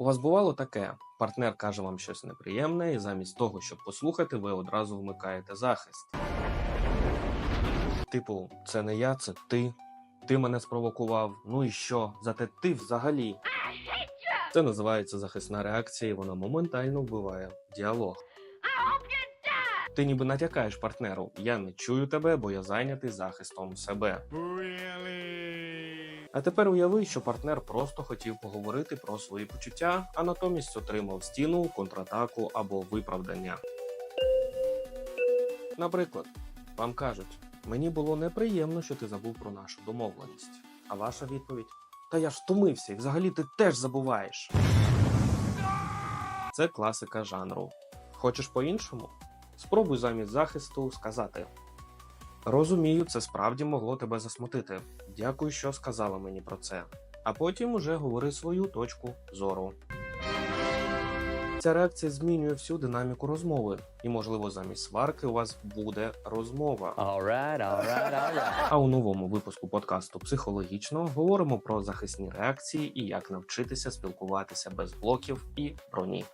У вас бувало таке: партнер каже вам щось неприємне, і замість того, щоб послухати, ви одразу вмикаєте захист. Типу, це не я, це ти. Ти мене спровокував. Ну і що? Зате ти взагалі. Це називається захисна реакція, і вона моментально вбиває діалог. Ти ніби натякаєш партнеру: я не чую тебе, бо я зайнятий захистом себе. А тепер уяви, що партнер просто хотів поговорити про свої почуття, а натомість отримав стіну, контратаку або виправдання. Наприклад, вам кажуть: мені було неприємно, що ти забув про нашу домовленість. А ваша відповідь: Та я ж втомився, і взагалі ти теж забуваєш. Це класика жанру. Хочеш по-іншому? Спробуй замість захисту сказати: Розумію, це справді могло тебе засмутити. Дякую, що сказала мені про це. А потім уже говори свою точку зору. Ця реакція змінює всю динаміку розмови, і, можливо, замість сварки у вас буде розмова. Alright, alright, alright. А у новому випуску подкасту психологічно говоримо про захисні реакції і як навчитися спілкуватися без блоків і броні.